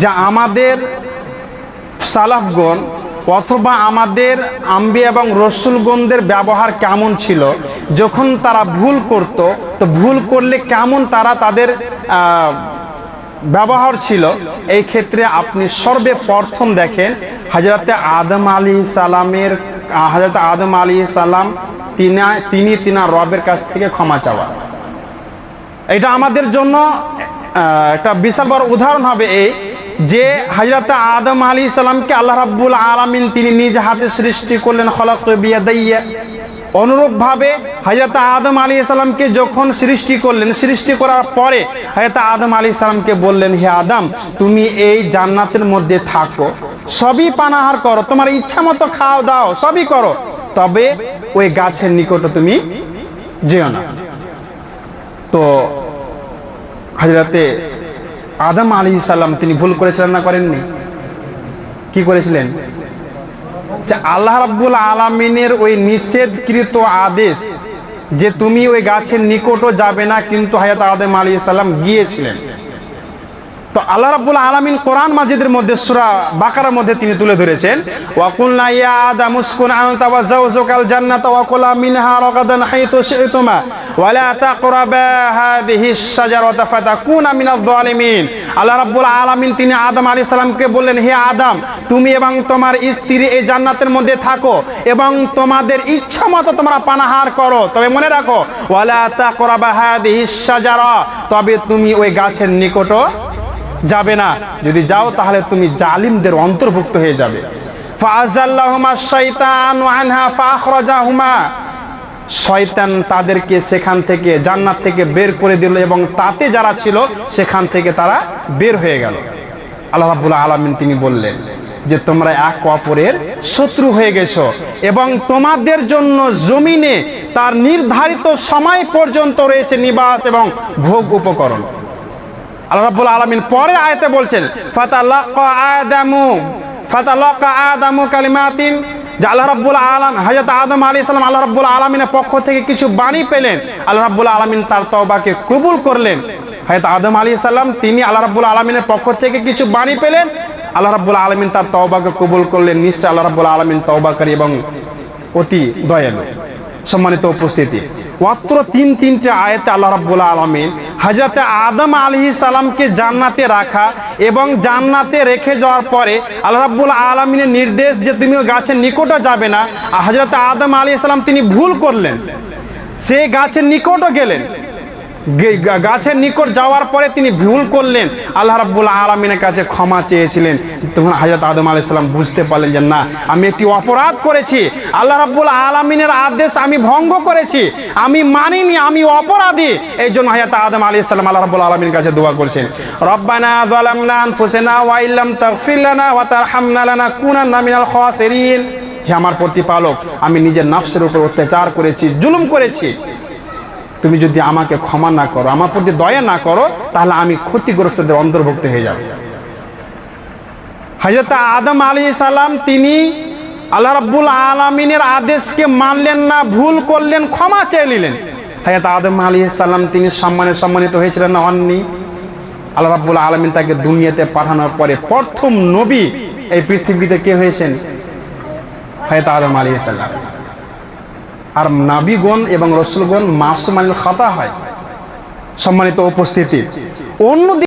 যা আমাদের সালাফগণ অথবা আমাদের আম্বি এবং রসুলগণদের ব্যবহার কেমন ছিল? যখন তারা ভুল করত, তো ভুল করলে কেমন তারা তাদের ব্যবহার ছিল? এই ক্ষেত্রে আপনি সর্বে প্রথম দেখেন হাজরতে আদম আলী সালামের হাজরত আদম আলী সালাম তিনা, তিনি তিনা রবের কাছ থেকে ক্ষমা চাওয়া। এটা আমাদের জন্য একটা বিশাল বড় উদাহরণ হবে এই যে হাজরত আদম আলী সালামকে আল্লাহ রাব্বুল আলামিন তিনি নিজ হাতে সৃষ্টি করলেন খলাক বিয়াদাইয়া অনুরূপভাবে হাজরত আদম আলী সালামকে যখন সৃষ্টি করলেন, সৃষ্টি করার পরে হাজরত আদম আলী সালামকে বললেন, হে আদম, তুমি এই জান্নাতের মধ্যে থাকো। সবই পানাহার করো, তোমার ইচ্ছা মতো খাও দাও, সবই করো। তবে ওই গাছের নিকটে তুমি যেও না। তো হাজরাতে আদম আলী সাল্লাম তিনি ভুল করেছিলেন না করেননি? কি করেছিলেন? যে আল্লাহ রাব্বুল আলমিনের ওই নিষেধকৃত আদেশ যে তুমি ওই গাছের নিকটও যাবে না, কিন্তু হায়াত আদম আলী সাল্লাম গিয়েছিলেন। তো আল্লাহ রাব্বুল আলামিন কোরআন মাজিদের মধ্যে, সূরা বাকারার মধ্যে তিনি তুলে ধরেছেন ওয়াকুলনা ইয়া আদাম উসকুন আনতা ওয়া যাওজুকাল ওয়া কুলা মিনহা রাগাদান শি'তুমা ওয়া লা তাকরাবা শাজারাতা ফাতাকুনা আল্লাহ রাব্বুল আলামিন তিনি আদম আলাইহিস সালামকে বললেন, হে আদম, তুমি এবং তোমার স্ত্রী এই জান্নাতের মধ্যে থাকো এবং তোমাদের ইচ্ছা মতো তোমরা পানাহার করো। তবে মনে রাখো, ওয়া লা তাকরাবা হাদিহি শাজারা তবে তুমি ওই গাছের নিকটও যাবে না। যদি যাও তাহলে তুমি জালিমদের অন্তর্ভুক্ত হয়ে যাবে। শয়তান তাদেরকে সেখান থেকে জান্নাত থেকে বের করে দিল এবং তাতে যারা ছিল সেখান থেকে তারা বের হয়ে গেল। আল্লাহ রাব্বুল আলামিন তিনি বললেন যে, তোমরা এক অপরের শত্রু হয়ে গেছো এবং তোমাদের জন্য জমিনে তার নির্ধারিত সময় পর্যন্ত রয়েছে নিবাস এবং ভোগ উপকরণ। আল্লাহ রাব্বুল আলামিন পরে আয়াতে বলছেন ফাতালাক্কা আদামু ফাতালাক্কা আদামু কালিমাতিন যে আল্লাহ রাব্বুল আলাম হযরত আদম আলাইহিস সালাম আল্লাহ রাব্বুল আলামিনের পক্ষ থেকে কিছু বাণী পেলেন। আল্লাহ রাব্বুল আলামিন তার তওবাকে কবুল করলেন। হযরত আদম আলাইহিস সালাম, তিনি আল্লাহ রাব্বুল আলামিনের পক্ষ থেকে কিছু বাণী পেলেন। আল্লাহ রাব্বুল আলামিন তার তওবাকে কবুল করলেন। নিশ্চয় আল্লাহ রাব্বুল আলামিন তওবাকারী এবং অতি দয়ালু। সম্মানিত উপস্থিতি। মাত্র তিন তিনটে আয়াতে আল্লাহ রাব্বুল আলমিন হাজরতে আদম আলি সালামকে জান্নাতে রাখা এবং জান্নাতে রেখে যাওয়ার পরে আল্লাহ রাব্বুল আলমিনের নির্দেশ যে তুমি গাছের নিকটও যাবে না হাজরতে আদম আলি সালাম তিনি ভুল করলেন। সে গাছের নিকটও গেলেন। গাছের নিকট যাওয়ার পরে তিনি ভুল করলেন। আল্লাহ রাব্বুল আলমিনের কাছে ক্ষমা চেয়েছিলেন। তখন হাজরত আদম আলাইসাল্লাম বুঝতে পারলেন যে, না, আমি একটি অপরাধ করেছি। আল্লাহ রাব্বুল আলমিনের আদেশ আমি ভঙ্গ করেছি। আমি মানিনি, আমি অপরাধী। এই জন্য হাজরত আদম আলাইসাল্লাম আল্লাহ রাব্বুল আলমীর কাছে দোয়া করছেন। রব্বানা হে আমার প্রতিপালক, আমি নিজের নফসের উপর অত্যাচার করেছি, জুলুম করেছি। তুমি যদি আমাকে ক্ষমা না করো, আমার প্রতি দয়া না করো, তাহলে আমি ক্ষতিগ্রস্তদের অন্তর্ভুক্ত হয়ে যাব। হজরত আদম আলী সালাম তিনি আল্লাহ রাব্বুল আলমিনের আদেশকে মানলেন না, ভুল করলেন, ক্ষমা চেয়ে নিলেন। হজরত আদম আলী সালাম তিনি সম্মানে সম্মানিত হয়েছিলেন না, হননি। আল্লাহ রাব্বুল আলমিন তাকে দুনিয়াতে পাঠানোর পরে প্রথম নবী এই পৃথিবীতে কে হয়েছেন? হয়তো আদম আলী সাল্লাম আর নাবিগণ এবং রসুলগণ মাসুমানিল খাতা হয়। সম্মানিত উপস্থিতি। অন্য